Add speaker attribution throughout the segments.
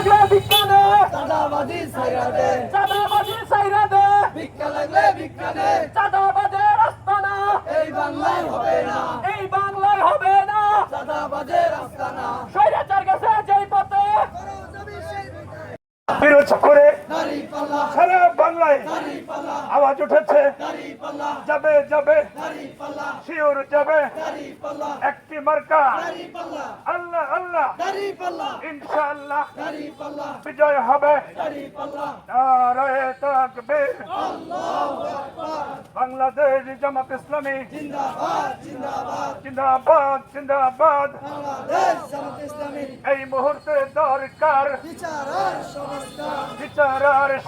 Speaker 1: লাগলে ভিক্ষা দে
Speaker 2: চাঁদাবাজি দে
Speaker 1: চাঁদাবাজি সাইরা দে
Speaker 2: ভিক্ষা লাগলে দে
Speaker 1: চাঁদাবাজের রাস্তা না।
Speaker 2: এই বাংলায় হবে না।
Speaker 1: এই বাংলায় হবে না।
Speaker 2: চাঁদাবাজের রাস্তা না।
Speaker 1: স্বৈরাচার গেছে যেই পথে।
Speaker 3: বিরোধ করে
Speaker 2: পাল্লা।
Speaker 3: সারা বাংলায়
Speaker 2: দাড়ি পাল্লা
Speaker 3: আওয়াজ উঠেছে। যাবে যাবে, শিওর যাবে। একটি মার্কা। আল্লাহ আল্লাহ। ইনশাআল্লাহ বিজয় হবে। নারায় তাকবীর।
Speaker 2: আল্লাহু
Speaker 3: বাংলাদেশ জামাত ইসলামী।
Speaker 2: জিন্দাবাদ জিন্দাবাদ।
Speaker 3: এই মুহূর্তে দরকার।
Speaker 2: বিচার আর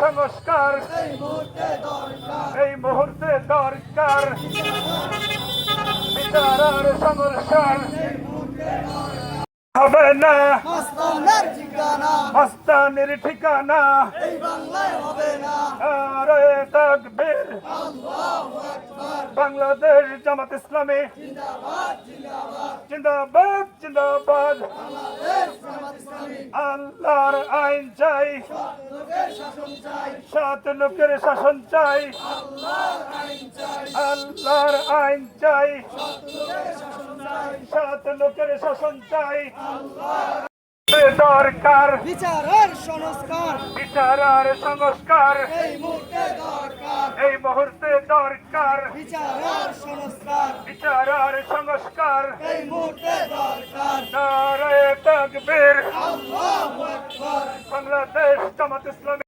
Speaker 2: সংস্কার।
Speaker 3: আর
Speaker 2: এই মুহূর্তে দরকার।
Speaker 3: বিচার আর সংস্কার হবে না।
Speaker 2: মাস্তানের ঠিকানা। এই বাংলায় হবে না।
Speaker 3: নারায়ে তাকবীর।
Speaker 2: আল্লাহু।
Speaker 3: বাংলাদেশ জামাত ইসলামী।
Speaker 2: জিন্দাবাদ জিন্দাবাদ।
Speaker 3: আল্লাহর আইন চাই। সাত লোকের শাসন চাই।
Speaker 2: আল্লাহর আইন চাই।
Speaker 3: সাত লোকের শাসন চাই। দরকার।
Speaker 2: বিচার আর সংস্কার।
Speaker 3: বিচার আর সংস্কার।
Speaker 2: এই মুহূর্তে
Speaker 3: এই মুহূর্তে দরকার।
Speaker 2: বিচারার সংস্কার।
Speaker 3: বিচারার সংস্কার।
Speaker 2: এই মুহূর্তে দরকার।
Speaker 3: নারায়ে তাকবীর।
Speaker 2: আল্লাহু আকবার।
Speaker 3: বাংলাদেশ জামাত ইসলামী।